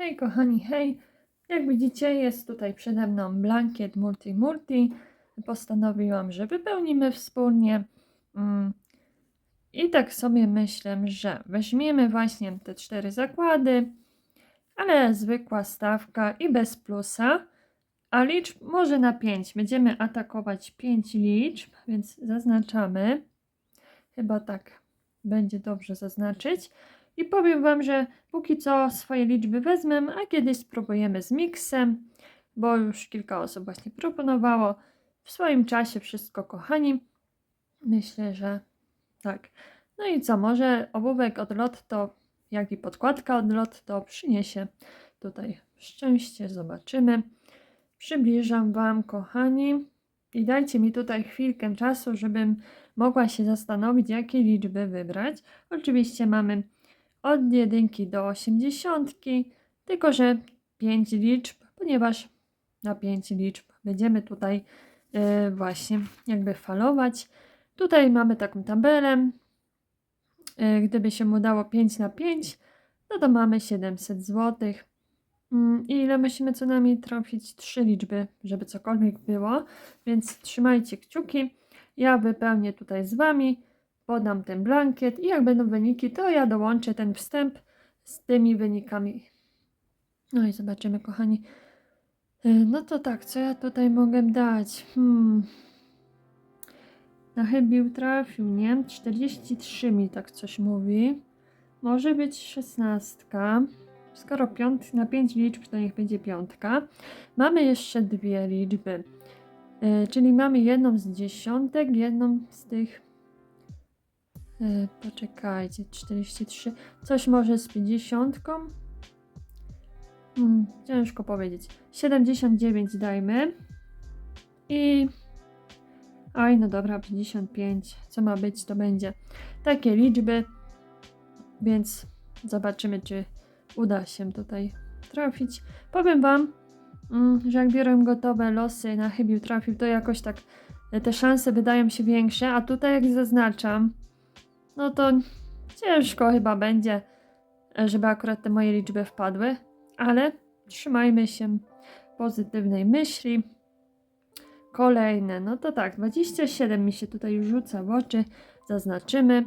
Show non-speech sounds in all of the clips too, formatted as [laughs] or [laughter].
Hej kochani, hej! Jak widzicie jest tutaj przede mną blankiet Multi Multi. Postanowiłam, że wypełnimy wspólnie. Mm. I tak sobie myślę, że weźmiemy właśnie te cztery zakłady, ale zwykła stawka i bez plusa, a liczb może na 5. Będziemy atakować 5 liczb, więc zaznaczamy. Chyba tak będzie dobrze zaznaczyć. I powiem Wam, że póki co swoje liczby wezmę, a kiedyś spróbujemy z miksem, bo już kilka osób właśnie proponowało. W swoim czasie wszystko, kochani. Myślę, że tak. No i co, może ołówek od Lotto, jak i podkładka od Lotto przyniesie tutaj szczęście. Zobaczymy. Przybliżam Wam, kochani. I dajcie mi tutaj chwilkę czasu, żebym mogła się zastanowić, jakie liczby wybrać. Oczywiście mamy od jedynki do osiemdziesiątki, tylko że 5 liczb, ponieważ na 5 liczb będziemy tutaj e, właśnie jakby falować. Tutaj mamy taką tabelę. E, gdyby się udało 5 na 5, no to mamy 700 zł. Mm, I ile musimy co najmniej trafić? Trzy liczby, żeby cokolwiek było. Więc trzymajcie kciuki. Ja wypełnię tutaj z Wami podam ten blankiet i jak będą wyniki, to ja dołączę ten wstęp z tymi wynikami. No i zobaczymy, kochani. Y, No to tak, co ja tutaj mogę dać? Hmm. Na chybił trafił, nie? 43 mi tak coś mówi. Może być 16. Skoro piąt, na 5 liczb, to niech będzie piątka. Mamy jeszcze dwie liczby. Y, czyli mamy jedną z dziesiątek, jedną z tych E, poczekajcie, 43. Coś może z 50. Hmm, ciężko powiedzieć. 79 dajmy. I. Oj, no dobra, 55. Co ma być, to będzie. Takie liczby. Więc zobaczymy, czy uda się tutaj trafić. Powiem Wam, mm, że jak biorę gotowe losy na chybił trafił, to jakoś tak te szanse wydają się większe, a tutaj jak zaznaczam, no to ciężko chyba będzie, żeby akurat te moje liczby wpadły, ale trzymajmy się pozytywnej myśli. Kolejne, no to tak, 27 mi się tutaj rzuca w oczy, zaznaczymy.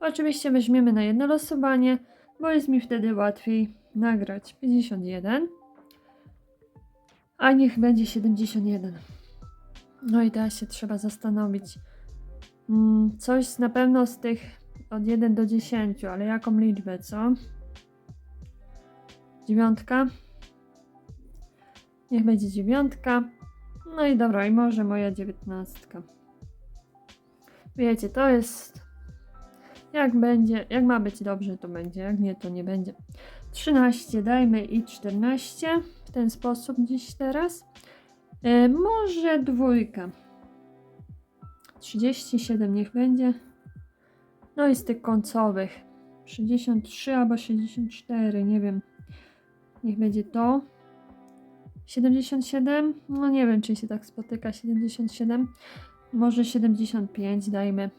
Oczywiście weźmiemy na jedno losowanie, bo jest mi wtedy łatwiej nagrać. 51, a niech będzie 71. No i teraz się trzeba zastanowić. Mm, Coś na pewno z tych od 1 do 10, ale jaką liczbę, co? Dziewiątka. Niech będzie dziewiątka. No i dobra, i może moja dziewiętnastka. Wiecie, to jest. Jak będzie, jak ma być dobrze, to będzie, jak nie, to nie będzie. 13 dajmy i 14 w ten sposób dziś teraz. E, może dwójka. 37 niech będzie. No i z tych końcowych 63 albo 64, nie wiem. Niech będzie to. 77? No nie wiem, czy się tak spotyka. 77? Może 75 dajmy.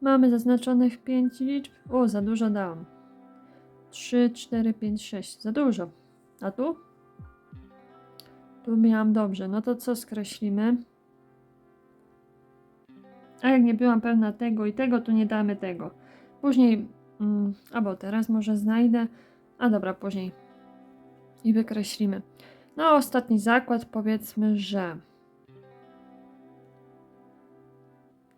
Mamy zaznaczonych 5 liczb. O, za dużo dałam. 3, 4, 5, 6. Za dużo. A tu? Tu miałam dobrze. No to co skreślimy? A jak nie byłam pewna tego i tego, to nie damy tego. Później, mm, albo teraz może znajdę, a dobra, później i wykreślimy. No, ostatni zakład, powiedzmy, że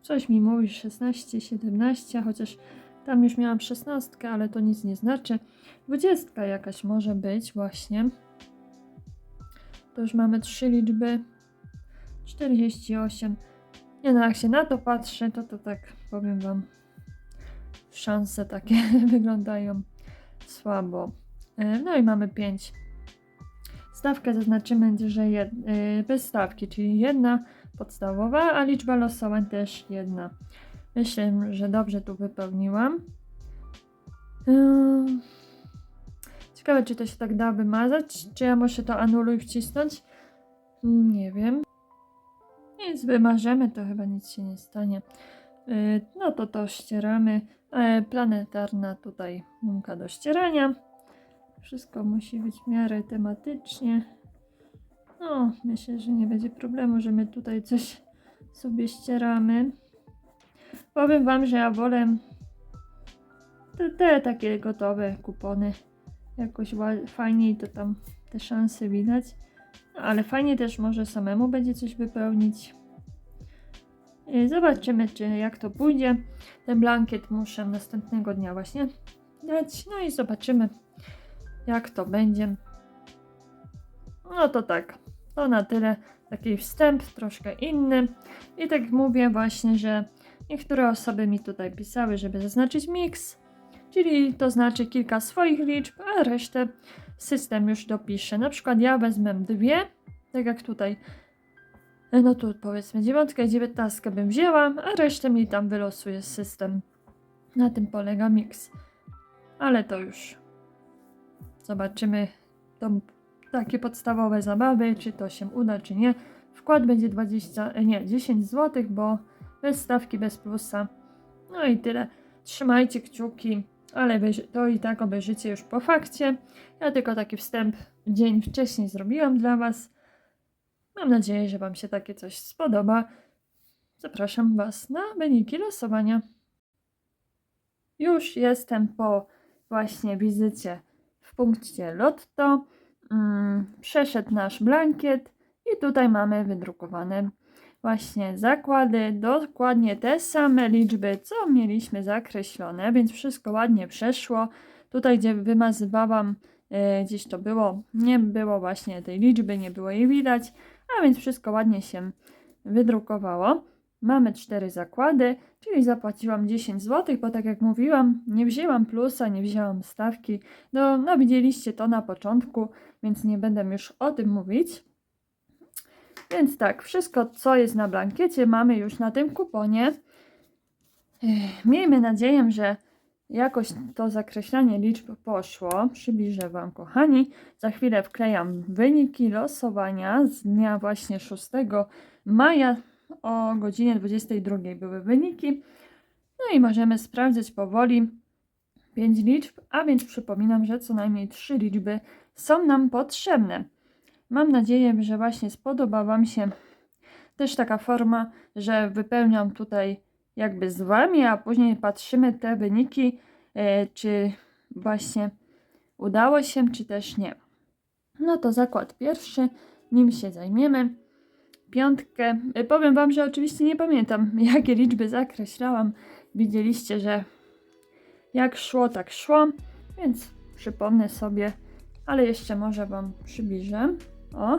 coś mi mówi 16, 17, chociaż tam już miałam 16, ale to nic nie znaczy. 20 jakaś może być właśnie. To już mamy trzy liczby. 48. Nie no, jak się na to patrzę, to to tak powiem wam, szanse takie [laughs] wyglądają słabo. E, No i mamy 5. Stawkę zaznaczymy, że jed, e, bez stawki, czyli jedna podstawowa, a liczba losowa też jedna. Myślę, że dobrze tu wypełniłam. Ym, Ciekawe, czy to się tak da wymazać, czy ja muszę to anuluj wcisnąć? Nie wiem. Nic, wymarzemy, to chyba nic się nie stanie. Yy, No to to ścieramy. E, Planetarna tutaj mumka do ścierania. Wszystko musi być w miarę tematycznie. No, myślę, że nie będzie problemu, że my tutaj coś sobie ścieramy. Powiem wam, że ja wolę te, te takie gotowe kupony. Jakoś fajniej to tam te szanse widać. No, ale fajnie też może samemu będzie coś wypełnić. I Zobaczymy, czy jak to pójdzie. Ten blankiet muszę następnego dnia właśnie dać. No i zobaczymy, jak to będzie. No to tak, to na tyle. Taki wstęp, troszkę inny. I tak mówię właśnie, że niektóre osoby mi tutaj pisały, żeby zaznaczyć miks, czyli to znaczy kilka swoich liczb, a resztę system już dopisze. Na przykład ja wezmę dwie, tak jak tutaj. No tu powiedzmy dziewiątkę i dziewiętnastkę bym wzięła, a resztę mi tam wylosuje system. Na tym polega miks. Ale to już zobaczymy tą, takie podstawowe zabawy, czy to się uda, czy nie. Wkład będzie 20, e, nie, 10 zł, bo bez stawki, bez plusa. No i tyle. Trzymajcie kciuki, ale to i tak obejrzycie już po fakcie. Ja tylko taki wstęp dzień wcześniej zrobiłam dla Was. Mam nadzieję, że Wam się takie coś spodoba. Zapraszam Was na wyniki losowania. Już jestem po właśnie wizycie w punkcie Lotto. Mm, przeszedł nasz blankiet i tutaj mamy wydrukowane właśnie zakłady, dokładnie te same liczby, co mieliśmy zakreślone, więc wszystko ładnie przeszło. Tutaj, gdzie wymazywałam, e, gdzieś to było, nie było właśnie tej liczby, nie było jej widać, a więc wszystko ładnie się wydrukowało. Mamy cztery zakłady, czyli zapłaciłam 10 zł, bo tak jak mówiłam, nie wzięłam plusa, nie wzięłam stawki. No, no widzieliście to na początku, więc nie będę już o tym mówić. Więc tak, wszystko co jest na blankiecie mamy już na tym kuponie. Miejmy nadzieję, że jakoś to zakreślanie liczb poszło. Przybliżę Wam, kochani. Za chwilę wklejam wyniki losowania z dnia właśnie 6 maja o godzinie 22 były wyniki. No i możemy sprawdzić powoli 5 liczb, a więc przypominam, że co najmniej 3 liczby są nam potrzebne. Mam nadzieję, że właśnie spodoba Wam się też taka forma, że wypełniam tutaj jakby z Wami, a później patrzymy te wyniki, e, czy właśnie udało się, czy też nie. No to zakład pierwszy, nim się zajmiemy. Piątkę. E, Powiem Wam, że oczywiście nie pamiętam, [laughs] jakie liczby zakreślałam. Widzieliście, że jak szło, tak szło, więc przypomnę sobie, ale jeszcze może Wam przybliżę. O,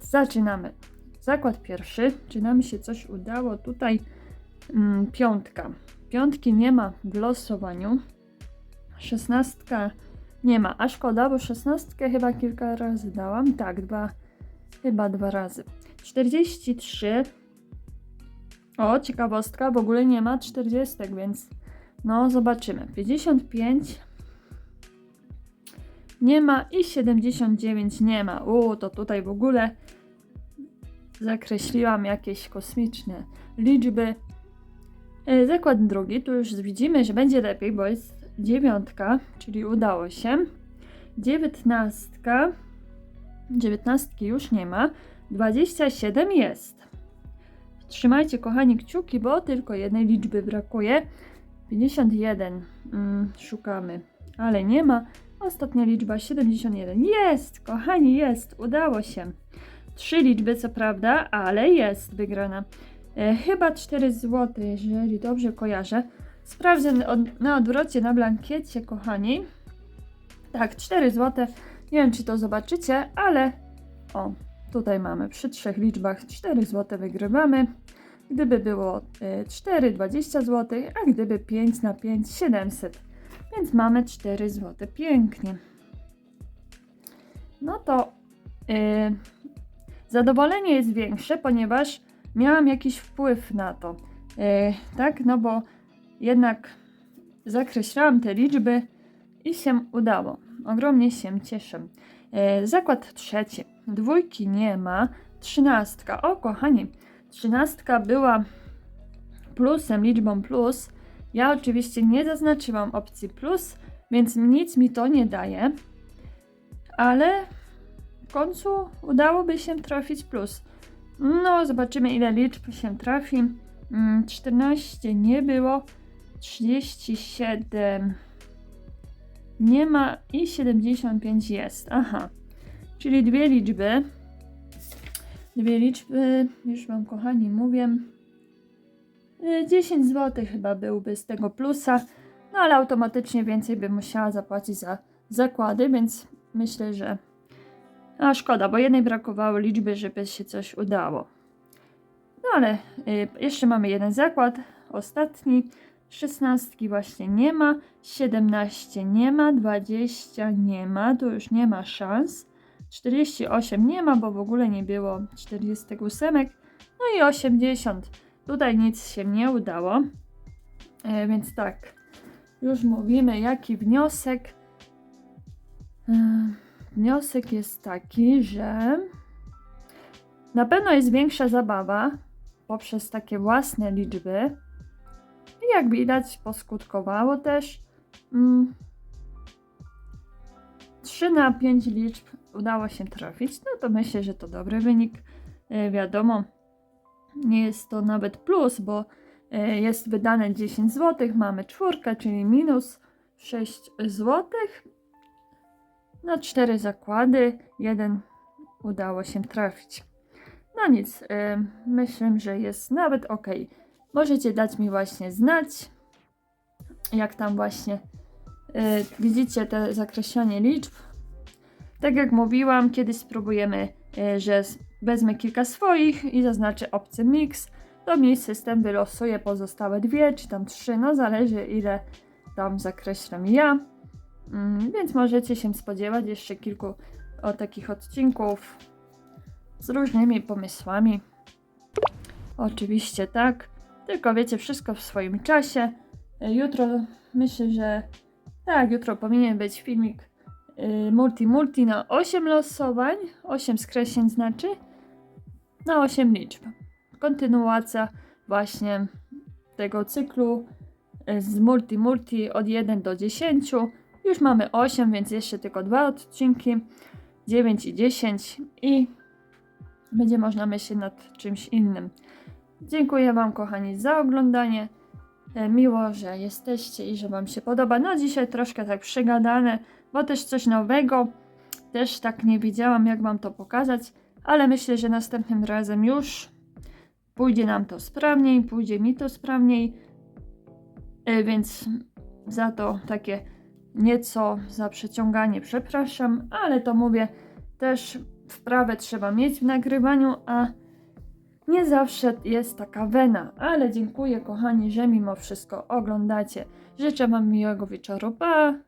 zaczynamy. Zakład pierwszy. Czy nam się coś udało? Tutaj piątka. Piątki nie ma w losowaniu. Szesnastka nie ma. A szkoda, bo szesnastkę chyba kilka razy dałam. Tak, dwa, chyba dwa razy. 43. O, ciekawostka, w ogóle nie ma 40, więc no zobaczymy. 55 nie ma i 79 nie ma. U, to tutaj w ogóle zakreśliłam jakieś kosmiczne liczby. E, Zakład drugi, tu już widzimy, że będzie lepiej, bo jest dziewiątka, czyli udało się. Dziewiętnastka, dziewiętnastki już nie ma, 27 jest. Trzymajcie kochani kciuki, bo tylko jednej liczby brakuje. 51 mm, szukamy, ale nie ma. Ostatnia liczba 71. Jest, kochani, jest, udało się. Trzy liczby, co prawda, ale jest wygrana. E, chyba 4 zł, jeżeli dobrze kojarzę. Sprawdzę na odwrocie na blankiecie, kochani. Tak, 4 zł. Nie wiem, czy to zobaczycie, ale o, tutaj mamy przy trzech liczbach 4 zł wygrywamy. Gdyby było e, 4, 20 zł, a gdyby 5 na 5, 700. Więc mamy 4 zł. Pięknie. No to yy, zadowolenie jest większe, ponieważ miałam jakiś wpływ na to. Yy, tak, no bo jednak zakreślałam te liczby i się udało. Ogromnie się cieszę. Yy, zakład trzeci. Dwójki nie ma. Trzynastka. O, kochani, trzynastka była plusem, liczbą plus. Ja oczywiście nie zaznaczyłam opcji plus, więc nic mi to nie daje. Ale w końcu udałoby się trafić plus. No, zobaczymy ile liczb się trafi. Mm, 14 nie było, 37 nie ma i 75 jest. Aha, czyli dwie liczby. Dwie liczby, już Wam kochani mówię. Y, 10 zł chyba byłby z tego plusa, no ale automatycznie więcej bym musiała zapłacić za zakłady, więc myślę, że a szkoda, bo jednej brakowało liczby, żeby się coś udało. No ale y, jeszcze mamy jeden zakład, ostatni. 16 właśnie nie ma, 17 nie ma, 20 nie ma, tu już nie ma szans. 48 nie ma, bo w ogóle nie było 48. No i 80. Tutaj nic się nie udało. E, więc tak, już mówimy, jaki wniosek. E, wniosek jest taki, że na pewno jest większa zabawa poprzez takie własne liczby. I jak widać, poskutkowało też. Mm, 3 na 5 liczb udało się trafić. No to myślę, że to dobry wynik. E, wiadomo, nie jest to nawet plus, bo e, jest wydane 10 zł, mamy czwórkę, czyli minus 6 zł. Na 4 zakłady, jeden udało się trafić. No nic, e, myślę, że jest nawet ok. Możecie dać mi właśnie znać, jak tam właśnie y, widzicie te zakreślanie liczb. Tak jak mówiłam, kiedyś spróbujemy, y, że wezmę kilka swoich i zaznaczę obcy mix. To mi system wylosuje pozostałe dwie, czy tam trzy, no zależy ile tam zakreślam ja. Mm, więc możecie się spodziewać jeszcze kilku o takich odcinków z różnymi pomysłami. Oczywiście tak. Tylko wiecie, wszystko w swoim czasie. Jutro myślę, że tak, jutro powinien być filmik y, multi-multi na 8 losowań, 8 skreśleń znaczy, na 8 liczb. Kontynuacja właśnie tego cyklu y, z multi-multi od 1 do 10. Już mamy 8, więc jeszcze tylko dwa odcinki, 9 i 10 i będzie można myśleć nad czymś innym. Dziękuję Wam, kochani, za oglądanie. E, Miło, że jesteście i że Wam się podoba. No, dzisiaj troszkę tak przygadane, bo też coś nowego. Też tak nie wiedziałam, jak Wam to pokazać, ale myślę, że następnym razem już pójdzie nam to sprawniej, pójdzie mi to sprawniej. E, Więc za to takie nieco za przeciąganie przepraszam, ale to mówię, też wprawę trzeba mieć w nagrywaniu, a nie zawsze jest taka wena, ale dziękuję kochani, że mimo wszystko oglądacie. Życzę Wam miłego wieczoru. Pa!